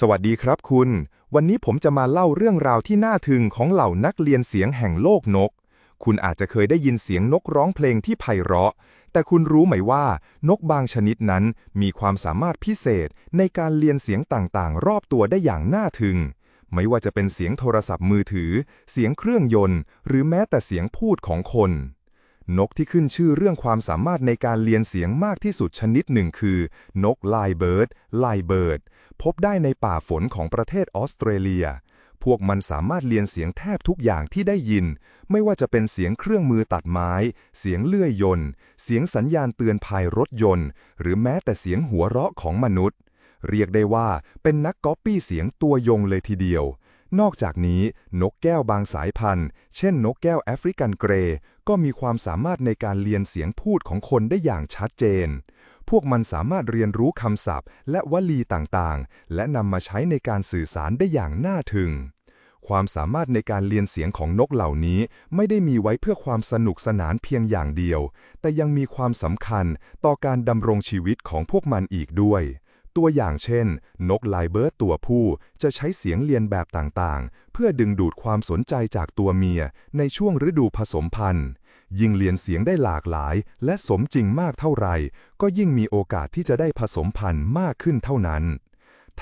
สวัสดีครับคุณ วันนี้ผมจะมาเล่าเรื่องราวที่น่าทึ่งของเหล่านักเรียนเสียงแห่งโลกนก คุณอาจจะเคยได้ยินเสียงนกร้องเพลงที่ไพเราะ แต่คุณรู้ไหมว่า นกบางชนิดนั้นมีความสามารถพิเศษในการเรียนเสียงต่างๆ รอบตัวได้อย่างน่าทึ่ง ไม่ว่าจะเป็นเสียงโทรศัพท์มือถือ เสียงเครื่องยนต์ หรือแม้แต่เสียงพูดของคน นกที่ขึ้นชื่อเรื่องความสามารถในการเรียนเสียงมากที่สุดชนิดหนึ่งคือ นกไลเบิร์ดลเบิร์ดพบได้ในป่าฝนของประเทศออสเตรเลีย พวกมันสามารถเรียนเสียงแทบทุกอย่างที่ได้ยิน ไม่ว่าจะเป็นเสียงเครื่องมือตัดไม้ เสียงเลื่อยยนต์ เสียงสัญญาณเตือนภัยรถยนต์ หรือแม้แต่เสียงหัวเราะของมนุษย์ เรียกได้ว่าเป็นนักก๊อปปี้เสียงตัวยงเลยทีเดียว นอกจากนี้นกแก้วบางสายพันธุ์ เช่นนกแก้วแอฟริกันเกรย์ก็มีความสามารถในการเรียนเสียงพูดของคนได้อย่างชัดเจน พวกมันสามารถเรียนรู้คำศัพท์ และวลีต่างๆ และนำมาใช้ในการสื่อสารได้อย่างน่าทึ่งความสามารถในการเรียนเสียงของนกเหล่านี้ไม่ได้มีไว้เพื่อความสนุกสนานเพียงอย่างเดียว แต่ยังมีความสำคัญต่อการดำรงชีวิตของพวกมันอีกด้วย ตัวอย่างเช่น นกไลเบิร์ตตัวผู้จะใช้เสียงเรียนแบบต่างๆ เพื่อดึงดูดความสนใจจากตัวเมียในช่วงฤดูผสมพันธุ์ ยิ่งเรียนเสียงได้หลากหลาย และสมจริงมากเท่าไหร่ ก็ยิ่งมีโอกาสที่จะได้ผสมพันธุ์มากขึ้นเท่านั้น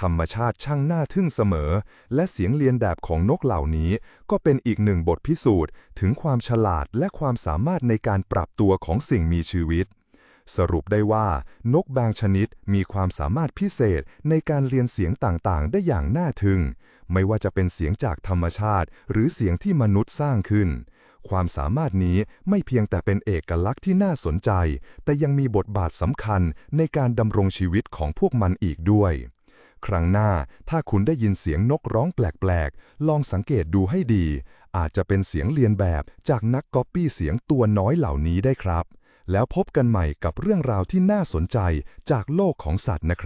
ธรรมชาติช่างน่าทึ่งเสมอ และเสียงเรียนแบบของนกเหล่านี้ ก็เป็นอีกหนึ่งบทพิสูจน์ ถึงความฉลาดและความสามารถในการปรับตัวของสิ่งมีชีวิต สรุปได้ว่านกบางชนิดมีความสามารถพิเศษในการเรียนเสียงต่างๆ ได้อย่างน่าทึ่ง ไม่ว่าจะเป็นเสียงจากธรรมชาติ หรือเสียงที่มนุษย์สร้างขึ้น ความสามารถนี้ไม่เพียงแต่เป็นเอกลักษณ์ที่น่าสนใจ แต่ยังมีบทบาทสำคัญในการดำรงชีวิตของพวกมันอีกด้วยครั้งหน้าถ้าคุณได้ยินเสียงนกร้องแปลกๆ ลองสังเกตดูให้ดี อาจจะเป็นเสียงเรียนแบบจากนักก๊อปปี้เสียงตัวน้อยเหล่านี้ได้ครับ แล้วพบกันใหม่กับเรื่องราวที่น่าสนใจจากโลกของสัตว์นะครับ